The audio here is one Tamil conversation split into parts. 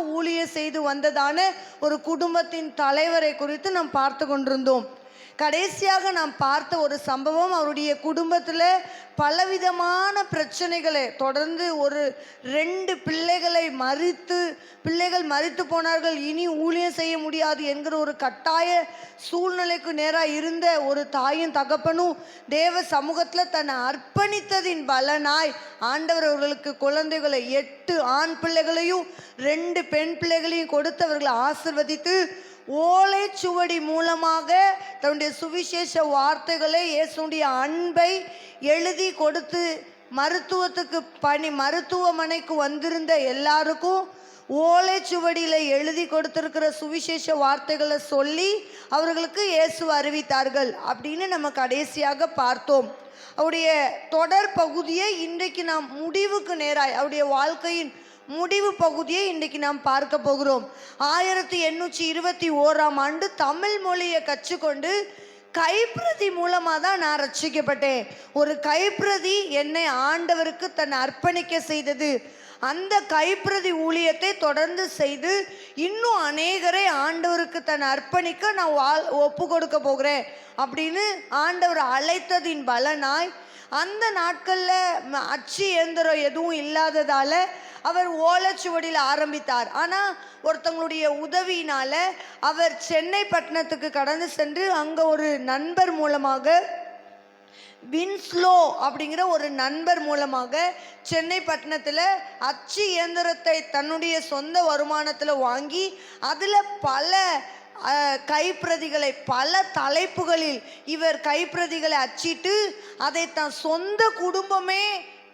ஊழிய செய்து வந்ததான ஒரு குடும்பத்தின் தலைவரை குறித்து நாம் பார்த்து கொண்டிருந்தோம். கடைசியாக நாம் பார்த்த ஒரு சம்பவம் அவருடைய குடும்பத்தில் பலவிதமான பிரச்சனைகளை தொடர்ந்து ஒரு ரெண்டு பிள்ளைகளை மறித்து பிள்ளைகள் மறித்து போனார்கள் இனி ஊழியம் செய்ய முடியாது என்கிற ஒரு கட்டாய சூழ்நிலைக்கு நேராக இருந்த ஒரு தாயும் தகப்பனும் தேவ சமூகத்தில் தன்னை அர்ப்பணித்ததின் பலனாய் ஆண்டவர் அவர்களுக்கு குழந்தைகளை எட்டு ஆண் பிள்ளைகளையும் ரெண்டு பெண் பிள்ளைகளையும் கொடுத்து அவர்களை ஆசிர்வதித்து ஓலைச்சுவடி மூலமாக தன்னுடைய சுவிசேஷ வார்த்தைகளை இயேசுடைய அன்பை எழுதி கொடுத்து மருத்துவத்துக்கு பணி மருத்துவமனைக்கு வந்திருந்த எல்லாருக்கும் ஓலைச்சுவடியில் எழுதி கொடுத்துருக்கிற சுவிசேஷ வார்த்தைகளை சொல்லி அவர்களுக்கு இயேசு அறிவித்தார்கள் அப்படின்னு நம்ம கடைசியாக பார்த்தோம். அவருடைய தொடர் பகுதியை இன்றைக்கு நாம் முடிவுக்கு நேராய் அவருடைய வாழ்க்கையின் முடிவு பகுதியை இன்றைக்கு நாம் பார்க்க போகிறோம். ஆயிரத்தி எண்ணூற்றி இருபத்தி ஓராம் ஆண்டு தமிழ் மொழியை கற்றுக்கொண்டு கைப்பிரதி மூலமாக தான் நான் ரட்சிக்கப்பட்டேன் ஒரு கைப்பிரதி என்னை ஆண்டவருக்கு தன்னை அர்ப்பணிக்க செய்தது. அந்த கைப்பிரதி ஊழியத்தை தொடர்ந்து செய்து இன்னும் அநேகரை ஆண்டவருக்கு தன் அர்ப்பணிக்க நான் வாழ் ஒப்பு கொடுக்க போகிறேன். அப்படின்னு ஆண்டவர் அழைத்ததின் பலனாய் அந்த நாட்களில் அச்சு இயந்திரம் எதுவும் இல்லாததால் அவர் ஓலைச்சுவடியில் ஆரம்பித்தார். ஆனால் ஒருத்தவங்களுடைய உதவியினால் அவர் சென்னை பட்டணத்துக்கு கடந்து சென்று அங்கே ஒரு நண்பர் மூலமாக வின்ஸ்லோ அப்படிங்கிற ஒரு நண்பர் மூலமாக சென்னை பட்டணத்தில் அச்சு இயந்திரத்தை தன்னுடைய சொந்த வருமானத்தில் வாங்கி அதில் பல கைப்பிரதிகளை பல தலைப்புகளில் இவர் கைப்பிரதிகளை அச்சிட்டு அதை தன் சொந்த குடும்பமே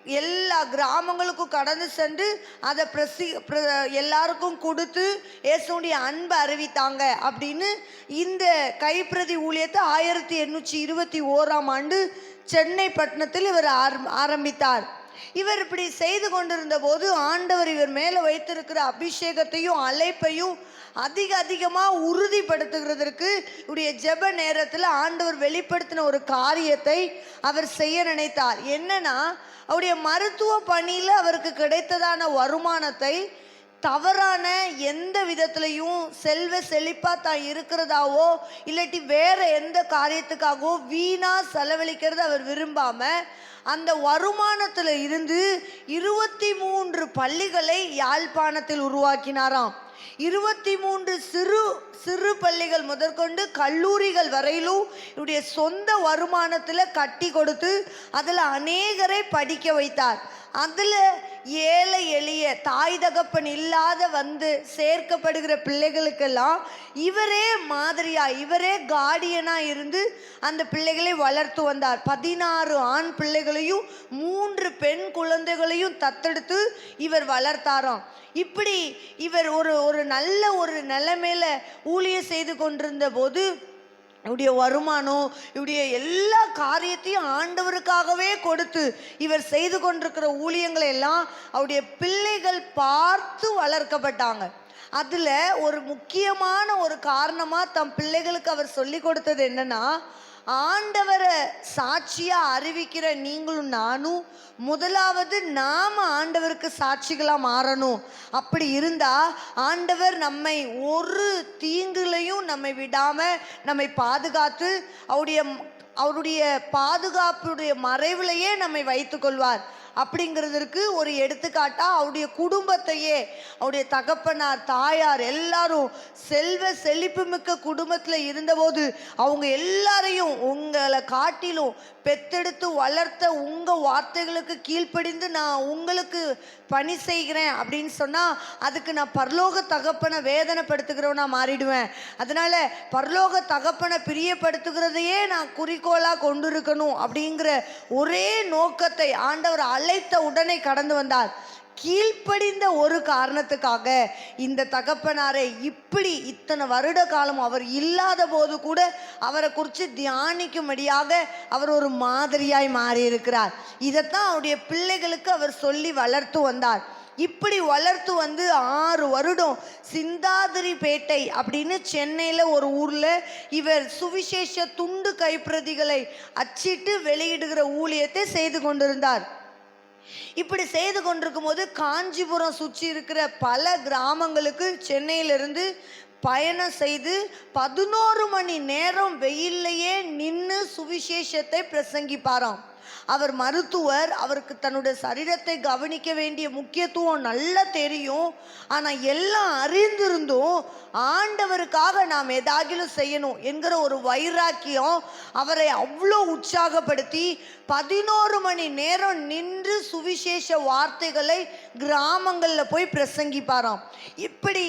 எல்லா கிராமங்களுக்கும் கடந்து சென்று அதை பிரசி பிர- எல்லாருக்கும் கொடுத்து இயேசுடைய அன்பை அறிவித்தாங்க அப்படின்னு இந்த கைப்பிரதி ஊழியத்தை ஆயிரத்தி எண்ணூற்றி இருபத்தி ஓராம் ஆண்டு சென்னை பட்டணத்தில் இவர் ஆரம் ஆரம்பித்தார். இவர் இப்படி செய்து கொண்டிருந்த போது ஆண்டவர் இவர் மேலே வைத்திருக்கிற அபிஷேகத்தையும் அழைப்பையும் அதிக அதிகமாக உறுதிப்படுத்துகிறதற்கு உடைய ஜெப நேரத்தில் ஆண்டவர் வெளிப்படுத்தின ஒரு காரியத்தை அவர் செய்ய நினைத்தார். என்னன்னா அவருடைய மருத்துவ பணியில் அவருக்கு கிடைத்ததான வருமானத்தை தவறான எந்த விதத்துலையும் செல்வ செழிப்பாக தான் இருக்கிறதாவோ இல்லாட்டி வேற எந்த காரியத்துக்காகவோ வீணாக செலவழிக்கிறது அவர் விரும்பாமல் அந்த வருமானத்தில் இருந்து இருபத்தி மூன்று பள்ளிகளை யாழ்ப்பாணத்தில் உருவாக்கினாராம். இருபத்தி மூன்று சிறு சிறு பள்ளிகள் முதற்கொண்டு கல்லூரிகள் வரையிலும் இவருடைய சொந்த வருமானத்தில் கட்டி கொடுத்து அதில் அநேகரை படிக்க வைத்தார். அதில் ஏழை எளிய தாய் தகப்பன் இல்லாத வந்து சேர்க்கப்படுகிற பிள்ளைகளுக்கெல்லாம் இவரே மாதிரியாக இவரே கார்டியனாக இருந்து அந்த பிள்ளைகளை வளர்த்து வந்தார். பதினாறு ஆண் பிள்ளைகளையும் மூன்று பெண் குழந்தைகளையும் தத்தெடுத்து இவர் வளர்த்தாராம். இப்படி இவர் ஒரு ஒரு நல்ல ஒரு நிலைமையில ஊழிய செய்து கொண்டிருந்த போது இவருடைய வருமானம் இவருடைய எல்லா காரியத்தையும் ஆண்டவருக்காகவே கொடுத்து இவர் செய்து கொண்டிருக்கிற ஊழியங்களை எல்லாம் அவருடைய பிள்ளைகள் பார்த்து வளர்க்கப்பட்டாங்க. அதில் ஒரு முக்கியமான ஒரு காரணமாக தம் பிள்ளைகளுக்கு அவர் சொல்லி கொடுத்தது என்னன்னா ஆண்டவரை சாட்சியாக அறிவிக்கிற நீங்களும் நானும் முதலாவது நாம் ஆண்டவருக்கு சாட்சிகளாக மாறணும். அப்படி இருந்தால் ஆண்டவர் நம்மை ஒரு தீங்குலையும் நம்மை விடாமல் நம்மை பாதுகாத்து அவருடைய அவருடைய பாதுகாப்புடைய மறைவிலேயே நம்மை வைத்துக்கொள்வார் அப்படிங்கிறதுக்கு ஒரு எடுத்துக்காட்டாக அவருடைய குடும்பத்தையே அவருடைய தகப்பனார் தாயார் எல்லாரும் செல்வ செழிப்புமிக்க குடும்பத்தில் இருந்தபோது அவங்க எல்லாரையும் உங்களை காட்டிலும் பெத்தெடுத்து வளர்த்த உங்கள் வார்த்தைகளுக்கு கீழ்ப்படிந்து நான் உங்களுக்கு பணி செய்கிறேன் அப்படின்னு சொன்னால் அதுக்கு நான் பரலோக தகப்பனை வேதனைப்படுத்துகிறவனா மாறிடுவேன். அதனால் பரலோக தகப்பனை பிரியப்படுத்துகிறதையே நான் குறிக்கோளாக கொண்டு இருக்கணும் அப்படிங்கிற ஒரே நோக்கத்தை ஆண்டவர் அழைத்த உடனே கடந்து வந்தார். கீழ்ப்படிந்த ஒரு காரணத்துக்காக இந்த தகப்பனாரை இப்படி இத்தனை வருட காலம் அவர் இல்லாத போது கூட அவரை குறித்து தியானிக்கும்படியாக அவர் ஒரு மாதிரியாய் மாறியிருக்கிறார். இதைத்தான் அவருடைய பிள்ளைகளுக்கு அவர் சொல்லி வளர்த்து வந்தார். இப்படி வளர்த்து வந்து ஆறு வருடம் சிந்தாதிரிப்பேட்டை அப்படின்னு சென்னையில் ஒரு ஊரில் இவர் சுவிசேஷ துண்டு கைப்பிரதிகளை அச்சிட்டு வெளியிடுகிற ஊழியத்தை செய்து கொண்டிருந்தார். இப்படி செய்து கொண்டிருக்கும் போது காஞ்சிபுரம் சுற்றி இருக்கிற பல கிராமங்களுக்கு சென்னையிலிருந்து பயணம் செய்து பதினோரு மணி நேரம் வெயில்லையே நின்று சுவிசேஷத்தை பிரசங்கிப்பாராம். அவர் மருத்துவர் அவருக்கு தன்னுடைய சரீரத்தை கவனிக்க வேண்டிய முக்கியத்துவம் நல்லா தெரியும். ஆனால் எல்லாம் அறிந்திருந்தும் ஆண்டவருக்காக நாம் எதாகிலும் செய்யணும் என்கிற ஒரு வைராக்கியம் அவரை அவ்வளோ உற்சாகப்படுத்தி பதினோரு மணி நேரம் நின்று சுவிசேஷ வார்த்தைகளை கிராமங்களில் போய் பிரசங்கிப்பாராம். இப்படி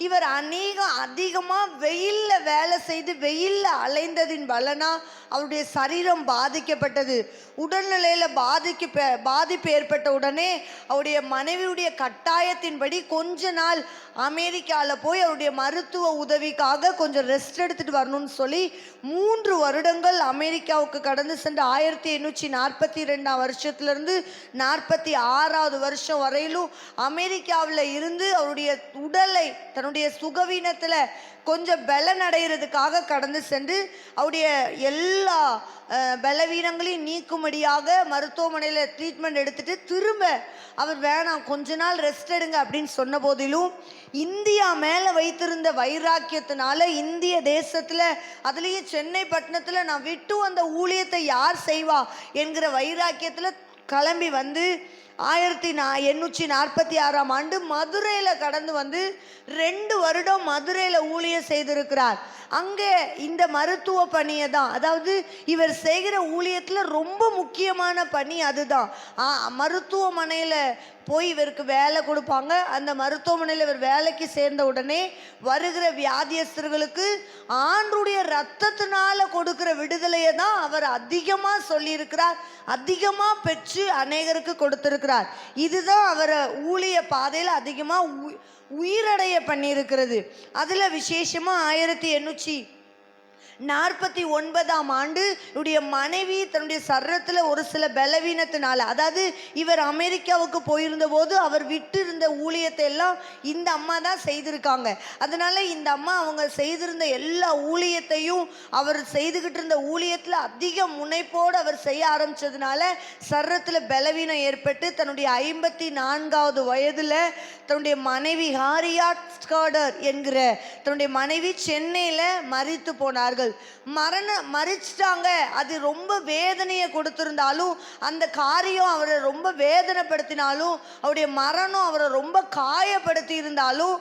இவர் அநேகம் அதிகமாக வெயிலில் வேலை செய்து வெயிலில் அலைந்ததின் பலனாக அவருடைய சரீரம் பாதிக்கப்பட்டது. உடல்நிலையில் பாதிக்க பாதிப்பு ஏற்பட்ட உடனே அவருடைய மனைவியுடைய கட்டாயத்தின்படி கொஞ்ச நாள் அமெரிக்காவில் போய் அவருடைய மருத்துவ உதவிக்காக கொஞ்சம் ரெஸ்ட் எடுத்துட்டு வரணும்னு சொல்லி மூன்று வருடங்கள் அமெரிக்காவுக்கு கடந்து சென்று ஆயிரத்தி எண்ணூற்றி நாற்பத்தி ரெண்டாம் வருஷத்துலேருந்து நாற்பத்தி ஆறாவது வருஷம் வரையிலும் அமெரிக்காவில் இருந்து அவருடைய உடலை தன் தன்னுடைய சுகவீனத்தில் கொஞ்சம் பலன் அடைகிறதுக்காக கடந்து சென்று அவருடைய எல்லா பலவீனங்களையும் நீக்கும்படியாக மருத்துவமனையில் ட்ரீட்மெண்ட் எடுத்துட்டு திரும்ப அவர் வேணாம் கொஞ்ச நாள் ரெஸ்ட் எடுங்க அப்படின்னு சொன்ன போதிலும் இந்தியா மேலே வைத்திருந்த வைராக்கியத்தினால இந்திய தேசத்தில் அதுலேயும் சென்னை பட்டணத்தில் நான் விட்டு வந்த ஊழியத்தை யார் செய்வா என்கிற வைராக்கியத்தில் கிளம்பி வந்து ஆயிரத்தி நா எண்ணூற்றி நாற்பத்தி ஆறாம் ஆண்டு மதுரையில் கடந்து வந்து ரெண்டு வருடம் மதுரையில் ஊழியம் செய்திருக்கிறார். அங்கே இந்த மருத்துவ பணியை தான் அதாவது இவர் செய்கிற ஊழியத்தில் ரொம்ப முக்கியமான பணி அதுதான். மருத்துவமனையில் போய் இவருக்கு வேலை கொடுப்பாங்க. அந்த மருத்துவமனையில் இவர் வேலைக்கு சேர்ந்த உடனே வருகிற வியாதியஸ்தர்களுக்கு ஆண்டுடைய ரத்தத்தினால கொடுக்குற விடுதலையை தான் அவர் அதிகமாக சொல்லியிருக்கிறார். அதிகமாக பெற்று அநேகருக்கு கொடுத்திருக்கிறார். இதுதான் அவரை ஊழிய பாதையில் அதிகமாக உயிரடைய பண்ணியிருக்கிறது. அதில் விசேஷமாக ஆயிரத்தி எண்ணூற்றி நாற்பத்தி ஒன்பதாம் ஆண்டு இவருடைய மனைவி தன்னுடைய சரத்தில் ஒரு சில பலவீனத்தினால அதாவது இவர் அமெரிக்காவுக்கு போயிருந்த போது அவர் விட்டு இருந்த ஊழியத்தை எல்லாம் இந்த அம்மா தான் செய்திருக்காங்க. அதனால இந்த அம்மா அவங்க செய்திருந்த எல்லா ஊழியத்தையும் அவர் செய்துக்கிட்டு இருந்த ஊழியத்தில் அதிக முனைப்போடு அவர் செய்ய ஆரம்பிச்சதுனால சர்ரத்தில் பலவீனம் ஏற்பட்டு தன்னுடைய ஐம்பத்தி நான்காவது வயதில் தன்னுடைய மனைவி ஹாரியாட் ஸ்காடர் என்கிற தன்னுடைய மனைவி சென்னையில் மறித்து போனார்கள். மரண மறிச்சிட்டாங்க அது ரொம்ப வேதனையை கொடுத்திருந்தாலும் அந்த காரியம் அவரை ரொம்ப வேதனைப்படுத்தினாலும் அவருடைய மரணம் அவரை ரொம்ப காயப்படுத்தி இருந்தாலும்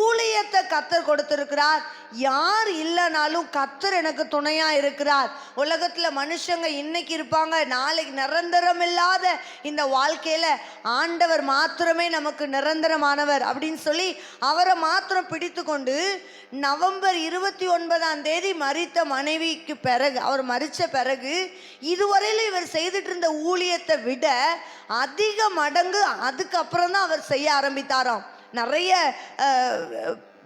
ஊழியத்தை கத்தர் கொடுத்திருக்கிறார். யார் இல்லைனாலும் கத்தர் எனக்கு துணையாக இருக்கிறார். உலகத்தில் மனுஷங்க இன்னைக்கு இருப்பாங்க நாளைக்கு நிரந்தரம் இல்லாத இந்த வாழ்க்கையில் ஆண்டவர் மாத்திரமே நமக்கு நிரந்தரமானவர் அப்படின்னு சொல்லி அவரை மாத்திரம் பிடித்து கொண்டு நவம்பர் இருபத்தி ஒன்பதாம் தேதி மரித்த மனைவிக்கு பிறகு அவர் மறித்த பிறகு இதுவரையிலும் இவர் செய்துட்டு இருந்த ஊழியத்தை விட அதிக மடங்கு அதுக்கப்புறம் தான் அவர் செய்ய ஆரம்பித்தாராம். நிறைய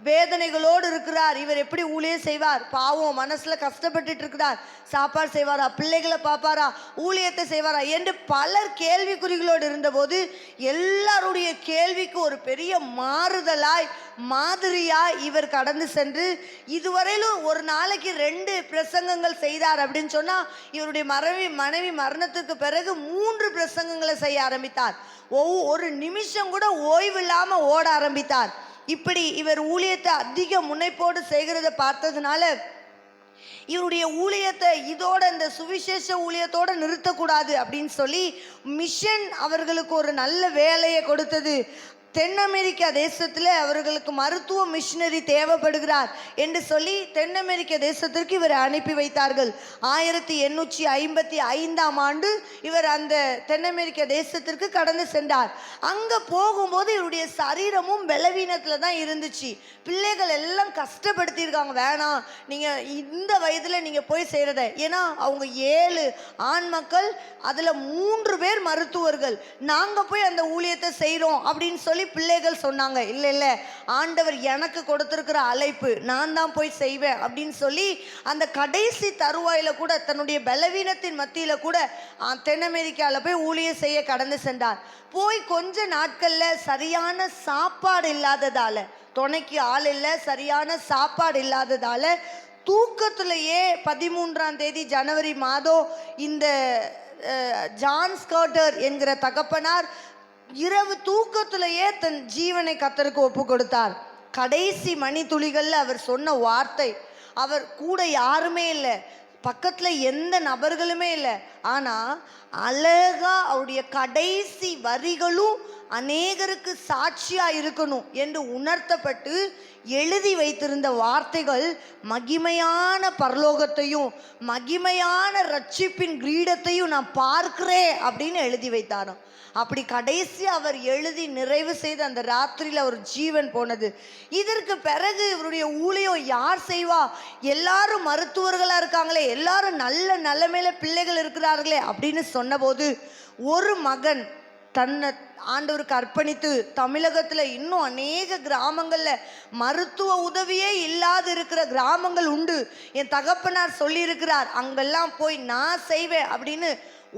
வேதனைகளோடு இருக்கிறார். இவர் எப்படி ஊழியம் செய்வார்? பாவம் மனசில் கஷ்டப்பட்டுட்டு இருக்கிறார். சாப்பாடு செய்வாரா? பிள்ளைகளை பார்ப்பாரா? ஊழியத்தை செய்வாரா? என்று பலர் கேள்விக்குறிகளோடு இருந்தபோது எல்லாருடைய கேள்விக்கு ஒரு பெரிய மாறுதலாய் மாதிரியாய் இவர் கடந்து சென்று இதுவரையிலும் ஒரு நாளைக்கு ரெண்டு பிரசங்கங்கள் செய்தார் அப்படின்னு சொன்னால் இவருடைய மனைவி மனைவி மரணத்துக்கு பிறகு மூன்று பிரசங்கங்களை செய்ய ஆரம்பித்தார். ஒவ்வொரு ஒரு நிமிஷம் கூட ஓய்வில்லாமல் ஓட ஆரம்பித்தார். இப்படி இவர் ஊழியத்தை அதிக முனைப்போடு செய்கிறத பார்த்ததுனால இவருடைய ஊழியத்தை இதோட இந்த சுவிசேஷ ஊழியத்தோட நிறுத்தக்கூடாது அப்படின்னு சொல்லி மிஷன் அவர்களுக்கு ஒரு நல்ல வேலையை கொடுத்தது. தென் அமெரிக்கா தேசத்தில் அவர்களுக்கு மருத்துவ மிஷினரி தேவைப்படுகிறார் என்று சொல்லி தென் அமெரிக்க தேசத்திற்கு இவரை அனுப்பி வைத்தார்கள். ஆயிரத்தி எண்ணூற்றி ஐம்பத்தி ஐந்தாம் ஆண்டு இவர் அந்த தென் அமெரிக்க தேசத்திற்கு கடந்து சென்றார். அங்கே போகும்போது இவருடைய சரீரமும் பலவீனத்தில் தான் இருந்துச்சு. பிள்ளைகள் எல்லாம் கஷ்டப்படுத்தியிருக்காங்க. வேணாம் நீங்கள் இந்த வயதில் நீங்கள் போய் செய்கிறத ஏன்னா அவங்க ஏழு ஆண் மக்கள் அதில் மூன்று பேர் மருத்துவர்கள். நாங்கள் போய் அந்த ஊழியத்தை செய்கிறோம் அப்படின்னு சொல்லி பிள்ளைகள் சொன்னாங்க இல்லை இல்லை ஆண்டவர் எனக்கு கொடுத்துருக்கிற அழைப்பு நான் தான் போய் செய்வேன் அப்படின்னு சொல்லி அந்த கடைசி தருவாயில் கூட தன்னுடைய பலவீனத்தின் மத்தியில் கூட தென் அமெரிக்காவில் போய் ஊழியர் செய்ய கடந்து சென்றார். போய் கொஞ்ச நாட்களில் சரியான சாப்பாடு இல்லாததால் துணைக்கு ஆள் இல்லை சரியான சாப்பாடு இல்லாததால் தூக்கத்திலேயே பதிமூன்றாம் தேதி ஜனவரி மாதம் இந்த ஜான் ஸ்கர்ட்டர் என்கிற தகப்பனார் இரவு தூக்கத்திலேயே தன் ஜீவனை கத்தருக்கு ஒப்பு கொடுத்தார் கடைசி மணி துளிகளில் அவர் சொன்ன வார்த்தை அவர் கூட யாருமே இல்லை. பக்கத்தில் எந்த நபர்களுமே இல்லை. ஆனால் அழகா அவருடைய கடைசி வரிகளும் அநேகருக்கு சாட்சியா இருக்கணும் என்று உணர்த்தப்பட்டு எழுதி வைத்திருந்த வார்த்தைகள் மகிமையான பரலோகத்தையும் மகிமையான ரட்சிப்பின் கிரீடத்தையும் நான் பார்க்கிறேன் அப்படின்னு எழுதி வைத்தாராம். அப்படி கடைசி அவர் எழுதி நிறைவு செய்த அந்த ராத்திரியில் அவர் ஜீவன் போனது. இதற்கு பிறகு இவருடைய ஊழியம் யார் செய்வா? எல்லாரும் மருத்துவர்களாக இருக்காங்களே எல்லாரும் நல்ல நிலைமையில பிள்ளைகள் இருக்கிறார்களே அப்படின்னு சொன்னபோது ஒரு மகன் தன்னை ஆண்டவருக்கு அர்ப்பணித்து தமிழகத்தில் இன்னும் அநேக கிராமங்களில் மருத்துவ உதவியே இல்லாது இருக்கிற கிராமங்கள் உண்டு. என் தகப்பனார் சொல்லியிருக்கிறார் அங்கெல்லாம் போய் நான் செய்வேன் அப்படின்னு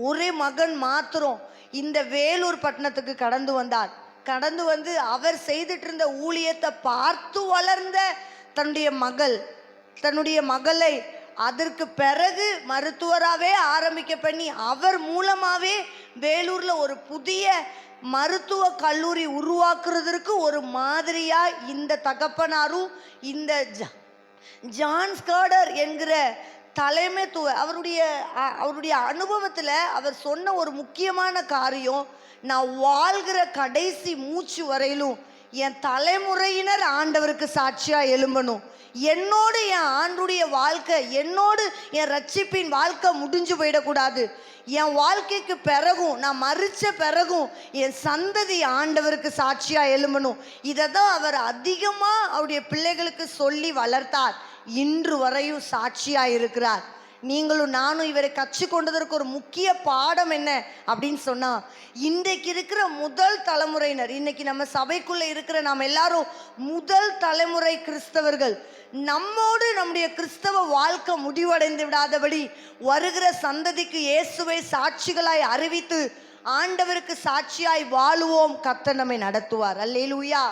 ஒரே மகன் மாத்திரம் இந்த வேலூர் பட்டணத்துக்கு கடந்து வந்தார். கடந்து வந்து அவர் செய்துட்டு இருந்த ஊழியத்தை பார்த்து வளர்ந்த தன்னுடைய மகள் தன்னுடைய மகளை அதற்கு பிறகு மருத்துவராகவே ஆரம்பிக்க பண்ணி அவர் மூலமாகவே வேலூரில் ஒரு புதிய மருத்துவ கல்லூரி உருவாக்குறதற்கு ஒரு மாதிரியாக இந்த தகப்பனாரும் இந்த ஜ- ஜான் ஸ்கர்டர் என்கிற தலைமைத்துவ அவருடைய அவருடைய அனுபவத்தில் அவர் சொன்ன ஒரு முக்கியமான காரியம் நான் வாழ்கிற கடைசி மூச்சு வரையிலும் என் தலைமுறையினர் ஆண்டவருக்கு சாட்சியாக எழும்பணும். என்னோடு என் ஆண்டுடைய வாழ்க்கை என்னோடு என் ரட்சிப்பின் வாழ்க்கை முடிஞ்சு போயிடக்கூடாது. என் வாழ்க்கைக்கு பிறகும் நான் மறித்த பிறகும் என் சந்ததி ஆண்டவருக்கு சாட்சியாக எழும்பணும். இதை தான் அவர் அதிகமாக அவருடைய பிள்ளைகளுக்கு சொல்லி வளர்த்தார். இன்று வரையும் சாட்சியாக இருக்கிறார். நீங்களும் நானும் இவரை கற்றுக்கொண்டதற்கு ஒரு முக்கிய பாடம் என்ன அப்படின்னு சொன்னா இன்றைக்கு இருக்கிற முதல் தலைமுறையினர் இன்னைக்கு நம்ம சபைக்குள்ள இருக்கிற நாம் எல்லாரும் முதல் தலைமுறை கிறிஸ்தவர்கள் நம்மோடு நம்முடைய கிறிஸ்தவ வாழ்க்கை முடிவடைந்து விடாதபடி வருகிற சந்ததிக்கு இயேசுவை சாட்சிகளாய் அறிவித்து ஆண்டவருக்கு சாட்சியாய் வாழுவோம் கத்த நம்மை நடத்துவார். அல்லேலூயா.